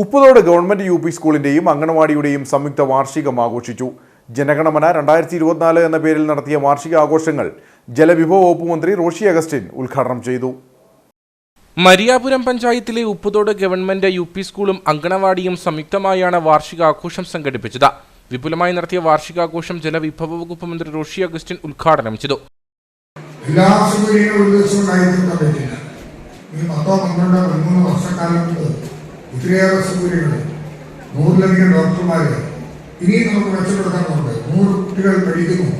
Upputhode government U P സ്കൂളിന്റെയും അംഗനവാടിയുടെയും സംയുക്ത വാർഷികം ആഘോഷിച്ചു. ജനഗണമന രണ്ടായിരത്തി ഇരുപത്തിനാല് എന്ന പേരിൽ നടത്തിയ വാർഷിക ആഘോഷങ്ങൾ ജലവിഭവ വകുപ്പ് മന്ത്രി റോഷി അഗസ്റ്റിൻ ഉദ്ഘാടനം ചെയ്തു. മരിയാപുരം പഞ്ചായത്തിലെ ഉപ്പുതോട് ഗവൺമെന്റ് യു പി സ്കൂളും അങ്കണവാടിയും സംയുക്തമായാണ് വാർഷികാഘോഷം സംഘടിപ്പിച്ചത്. വിപുലമായി നടത്തിയ വാർഷികാഘോഷം ജലവിഭവ വകുപ്പ് മന്ത്രി റോഷി അഗസ്റ്റിൻ ഉദ്ഘാടനം ചെയ്തു. എല്ലാ സൗകര്യങ്ങളും ഒരു ദിവസം പറ്റില്ല ഈ പത്തോ പന്ത്രണ്ടോ പതിമൂന്ന് വർഷക്കാലം കൊണ്ട് ഇത്രയേറെ സൗകര്യങ്ങൾ നൂറിലധികം ഡോക്ടർമാര്. ഇനിയും നമുക്ക് മെച്ചപ്പെടുത്താനുണ്ട്. നൂറ് കുട്ടികൾ പഠിക്കുന്നു.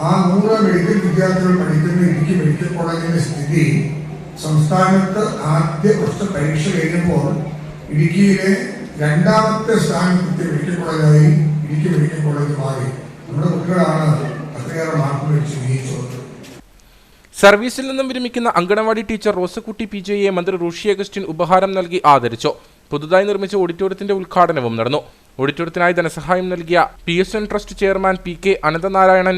ആ നൂറ് മെഡിക്കൽ വിദ്യാർത്ഥികൾ പഠിക്കുന്ന ഇടുക്കി മെഡിക്കൽ കോളേജിന്റെ സ്ഥിതി സംസ്ഥാനത്ത് ആദ്യ വർഷ പരീക്ഷ കഴിഞ്ഞപ്പോൾ ഇടുക്കിയിലെ രണ്ടാമത്തെ സ്ഥാനത്തെ മെഡിക്കൽ കോളേജായി ഇടുക്കി മെഡിക്കൽ കോളേജ് മാറി. നമ്മുടെ കുട്ടികളാണ് അത്രയേറെ മാർക്ക് മേടിച്ച് വിജയിച്ചത്. സർവീസിൽ നിന്നും വിരമിക്കുന്ന അങ്കണവാടി ടീച്ചർ റോസക്കുട്ടി പി ജെയെ മന്ത്രി റൂഷി അഗസ്റ്റിൻ ഉപഹാരം നൽകി ആദരിച്ചു. പുതുതായി നിർമ്മിച്ച ഓഡിറ്റോറിയത്തിന്റെ ഉദ്ഘാടനവും നടന്നു. ഓഡിറ്റോറിയത്തിനായി ധനസഹായം നൽകിയ P S N trust chairman P K Ananthanarayanan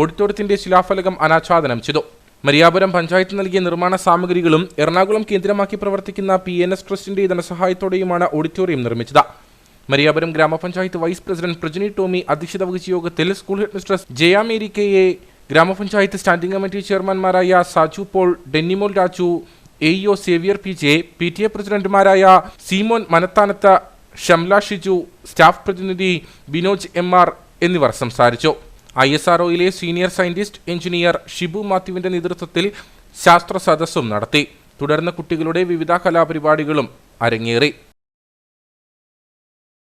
ഓഡിറ്റോറിയത്തിന്റെ ശിലാഫലകം അനാച്ഛാദനം ചെയ്തു. മരിയാപുരം പഞ്ചായത്ത് നൽകിയ നിർമ്മാണ സാമഗ്രികളും എറണാകുളം കേന്ദ്രമാക്കി പ്രവർത്തിക്കുന്ന പി എൻ എസ് ട്രസ്റ്റിന്റെ ധനസഹായത്തോടെയുമാണ് ഓഡിറ്റോറിയം നിർമ്മിച്ചത്. മരിയാപുരം ഗ്രാമപഞ്ചായത്ത് വൈസ് പ്രസിഡന്റ് പ്രജിനി ടോമി അധ്യക്ഷത വഹിച്ച യോഗത്തിൽ സ്കൂൾ ഹെഡ് മിസ്ട്രസ് ഗ്രാമപഞ്ചായത്ത് standing committee ചെയർമാൻമാരായ Saju Paul Dennymol Raju A O Xavier P J P T A പ്രസിഡന്റുമാരായ സീമോൻ മനത്താനത്ത് ഷംല ഷിജു സ്റ്റാഫ് പ്രതിനിധി ബിനോജ് എം ആർ എന്നിവർ സംസാരിച്ചു. I S R senior scientist engineer Shibu മാത്യുവിന്റെ നേതൃത്വത്തിൽ ശാസ്ത്ര സദസ്സും നടത്തി. തുടർന്ന് കുട്ടികളുടെ വിവിധ കലാപരിപാടികളും അരങ്ങേറി.